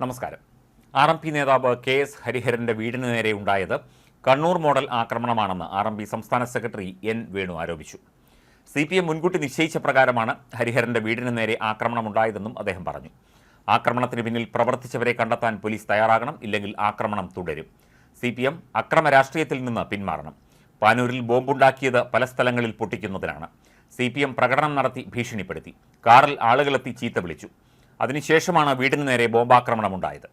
നമസ്കാരം. R M P നേതാവ് K S ഹരിഹരന്റെ വീടിന് നേരെ ഉണ്ടായത് കണ്ണൂർ മോഡൽ ആക്രമണമാണെന്ന് ആർ എം പി സംസ്ഥാന സെക്രട്ടറി എൻ വേണു ആരോപിച്ചു. സി പി എം മുൻകൂട്ടി നിശ്ചയിച്ച പ്രകാരമാണ് ഹരിഹരന്റെ വീടിന് നേരെ ആക്രമണമുണ്ടായതെന്നും അദ്ദേഹം പറഞ്ഞു. ആക്രമണത്തിന് പിന്നിൽ പ്രവർത്തിച്ചവരെ കണ്ടെത്താൻ പോലീസ് തയ്യാറാകണം ഇല്ലെങ്കിൽ ആക്രമണം തുടരും. സി പി എം അക്രമ രാഷ്ട്രീയത്തിൽ നിന്ന് പിന്മാറണം. പാനൂരിൽ ബോംബുണ്ടാക്കിയത് പല സ്ഥലങ്ങളിൽ പൊട്ടിക്കുന്നതിനാണ്. സി പി എം പ്രകടനം നടത്തി ഭീഷണിപ്പെടുത്തി. കാറിൽ ആളുകളെത്തി ചീത്ത വിളിച്ചു. അതിനുശേഷമാണ് വീടിന് നേരെ ബോംബാക്രമണമുണ്ടായത്.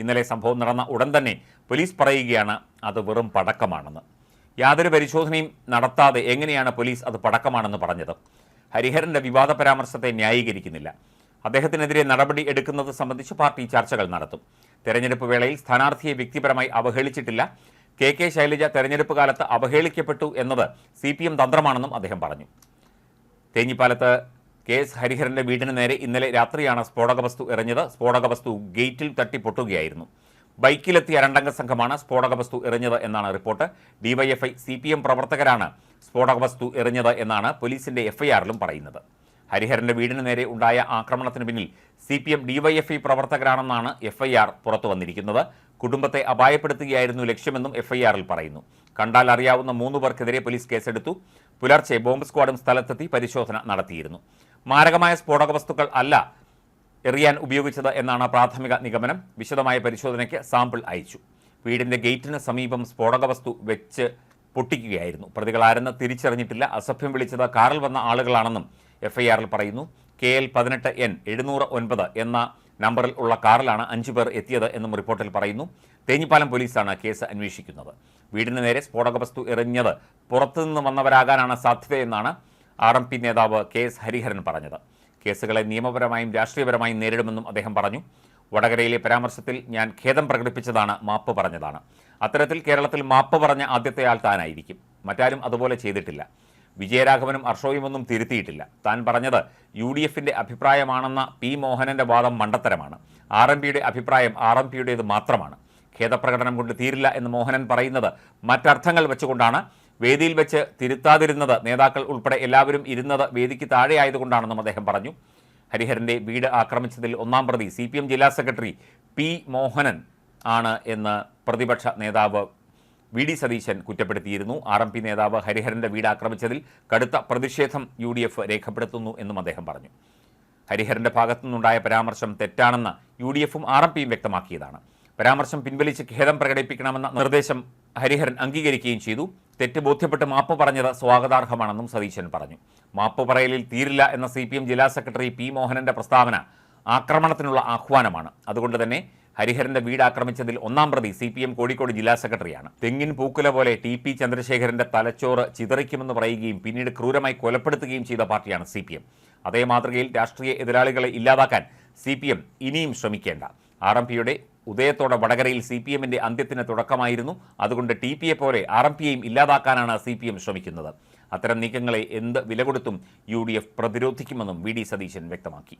ഇന്നലെ സംഭവം നടന്ന ഉടൻ തന്നെ പോലീസ് പറയുകയാണ് അത് വെറും പടക്കമാണെന്ന്. യാതൊരു പരിശോധനയും നടത്താതെ എങ്ങനെയാണ് പോലീസ് അത് പടക്കമാണെന്ന് പറഞ്ഞത്? ഹരിഹരന്റെ വിവാദ പരാമർശത്തെ ന്യായീകരിക്കുന്നില്ല. അദ്ദേഹത്തിനെതിരെ നടപടി എടുക്കുന്നത് സംബന്ധിച്ച് പാർട്ടി ചർച്ചകൾ നടത്തും. തെരഞ്ഞെടുപ്പ് വേളയിൽ സ്ഥാനാർത്ഥിയെ വ്യക്തിപരമായി അവഹേളിച്ചിട്ടില്ല. കെ കെ ശൈലജ തെരഞ്ഞെടുപ്പ് കാലത്ത് അവഹേളിക്കപ്പെട്ടു എന്നത് സി പി എം തന്ത്രമാണെന്നും അദ്ദേഹം പറഞ്ഞു. തേഞ്ഞിപ്പാലത്ത് കെ എസ് ഹരിഹരന്റെ വീടിന് നേരെ ഇന്നലെ രാത്രിയാണ് സ്ഫോടക വസ്തു എറിഞ്ഞത്. സ്ഫോടക വസ്തു ഗേറ്റിൽ തട്ടി പൊട്ടുകയായിരുന്നു ബൈക്കിലെത്തിയ രണ്ടംഗ സംഘമാണ് സ്ഫോടക വസ്തു എറിഞ്ഞത് എന്നാണ് report. DYFI C P M പ്രവർത്തകരാണ് സ്ഫോടക വസ്തു എറിഞ്ഞത് എന്നാണ് പോലീസിന്റെ എഫ്ഐആറിലും പറയുന്നത്. ഹരിഹരന്റെ വീടിന് നേരെ ഉണ്ടായ ആക്രമണത്തിന് പിന്നിൽ സി പി എം ഡിവൈഎഫ്ഐ പ്രവർത്തകരാണെന്നാണ് എഫ്ഐആർ പുറത്തു വന്നിരിക്കുന്നത്. കുടുംബത്തെ അപായപ്പെടുത്തുകയായിരുന്നു ലക്ഷ്യമെന്നും എഫ്ഐആറിൽ പറയുന്നു. കണ്ടാൽ അറിയാവുന്ന മൂന്ന് പേർക്കെതിരെ പോലീസ് കേസെടുത്തു. പുലർച്ചെ ബോംബ് സ്ക്വാഡും സ്ഥലത്തെത്തി പരിശോധന നടത്തിയിരുന്നു. മാരകമായ സ്ഫോടക വസ്തുക്കൾ അല്ല എറിയാൻ ഉപയോഗിച്ചത് എന്നാണ് പ്രാഥമിക നിഗമനം. വിശദമായ പരിശോധനയ്ക്ക് സാമ്പിൾ അയച്ചു. വീടിന്റെ ഗേറ്റിന് സമീപം സ്ഫോടക വസ്തു വെച്ച് പൊട്ടിക്കുകയായിരുന്നു. പ്രതികൾ ആരെന്ന് തിരിച്ചറിഞ്ഞിട്ടില്ല. അസഭ്യം വിളിച്ചത് കാറിൽ വന്ന ആളുകളാണെന്നും എഫ്ഐആറിൽ പറയുന്നു. കെ എൽ പതിനെട്ട് എൻ എഴുന്നൂറ് ഒൻപത് എന്ന നമ്പറിൽ ഉള്ള കാറിലാണ് അഞ്ചു പേർ എത്തിയത് എന്നും റിപ്പോർട്ടിൽ പറയുന്നു. തേഞ്ഞിപ്പാലം പോലീസാണ് കേസ് അന്വേഷിക്കുന്നത്. വീടിന് നേരെ സ്ഫോടക വസ്തു എറിഞ്ഞത് പുറത്തുനിന്ന് വന്നവരാകാനാണ് സാധ്യതയെന്നാണ് ആർ എം പി നേതാവ് കെ എസ് ഹരിഹരൻ പറഞ്ഞത്. കേസുകളെ നിയമപരമായും രാഷ്ട്രീയപരമായും നേരിടുമെന്നും അദ്ദേഹം പറഞ്ഞു. വടകരയിലെ പരാമർശത്തിൽ ഞാൻ ഖേദം പ്രകടിപ്പിച്ചതാണ് മാപ്പ് പറഞ്ഞതാണ്. അത്തരത്തിൽ കേരളത്തിൽ മാപ്പ് പറഞ്ഞ ആദ്യത്തെ ആൾ താനായിരിക്കും. മറ്റാരും അതുപോലെ ചെയ്തിട്ടില്ല. വിജയരാഘവനും അർഷോയുമൊന്നും തിരുത്തിയിട്ടില്ല. താൻ പറഞ്ഞത് യു ഡി എഫിന്റെ അഭിപ്രായമാണെന്ന പി മോഹനന്റെ വാദം മണ്ടത്തരമാണ്. ആർ എം പിയുടെ അഭിപ്രായം ആർ എം പിയുടേത് മാത്രമാണ്. ഖേദപ്രകടനം കൊണ്ട് തീരില്ല എന്ന് മോഹനൻ പറയുന്നത് മറ്റർത്ഥങ്ങൾ വെച്ചുകൊണ്ടാണ്. വേദിയിൽ വെച്ച് തിരുത്താതിരുന്നത് നേതാക്കൾ ഉൾപ്പെടെ എല്ലാവരും ഇരുന്നത് വേദിക്ക് താഴെയായതുകൊണ്ടാണെന്നും അദ്ദേഹം പറഞ്ഞു. ഹരിഹരന്റെ വീട് ആക്രമിച്ചതിൽ ഒന്നാം പ്രതി സി പി എം ജില്ലാ സെക്രട്ടറി പി മോഹനൻ ആണ് എന്ന് പ്രതിപക്ഷ നേതാവ് വി ഡി സതീശൻ കുറ്റപ്പെടുത്തിയിരുന്നു. ആർ എം പി നേതാവ് ഹരിഹരന്റെ വീട് ആക്രമിച്ചതിൽ കടുത്ത പ്രതിഷേധം യു ഡി എഫ് രേഖപ്പെടുത്തുന്നു എന്നും അദ്ദേഹം പറഞ്ഞു. ഹരിഹരന്റെ ഭാഗത്തുനിന്നുണ്ടായ പരാമർശം തെറ്റാണെന്ന് യു ഡി എഫും ആർ എം പിയും വ്യക്തമാക്കിയതാണ്. പരാമർശം പിൻവലിച്ച് ഖേദം പ്രകടിപ്പിക്കണമെന്ന നിർദ്ദേശം ഹരിഹരൻ അംഗീകരിക്കുകയും ചെയ്തു. തെറ്റ് ബോധ്യപ്പെട്ട് മാപ്പ് പറഞ്ഞത് സ്വാഗതാർഹമാണെന്നും സതീശൻ പറഞ്ഞു. മാപ്പ് പറയലിൽ തീരില്ല എന്ന സി ജില്ലാ സെക്രട്ടറി പി മോഹനന്റെ പ്രസ്താവന ആക്രമണത്തിനുള്ള ആഹ്വാനമാണ്. അതുകൊണ്ട് തന്നെ ഹരിഹരന്റെ വീട് ആക്രമിച്ചതിൽ ഒന്നാം പ്രതി സി പി എം കോഴിക്കോട് ജില്ലാ സെക്രട്ടറിയാണ്. തെങ്ങിൻ പൂക്കുല പോലെ ടി പി ചന്ദ്രശേഖരന്റെ തലച്ചോറ് ചിതറിക്കുമെന്ന് പറയുകയും പിന്നീട് ക്രൂരമായി കൊലപ്പെടുത്തുകയും ചെയ്ത പാർട്ടിയാണ് സി പി എം. അതേ മാതൃകയിൽ രാഷ്ട്രീയ എതിരാളികളെ ഇല്ലാതാക്കാൻ സി പി എം ഇനിയും ശ്രമിക്കേണ്ട. ആർ എം പിയുടെ ഉദയത്തോടെ വടകരയിൽ സി പി എമ്മിന്റെ അന്ത്യത്തിന് തുടക്കമായിരുന്നു. അതുകൊണ്ട് ടി പിയെ പോലെ ആർ എം പിയെയും ഇല്ലാതാക്കാനാണ് സി പി എം ശ്രമിക്കുന്നത്. അത്തരം നീക്കങ്ങളെ എന്ത് വില കൊടുത്തും യു ഡി എഫ് പ്രതിരോധിക്കുമെന്നും വി ഡി സതീശൻ വ്യക്തമാക്കി.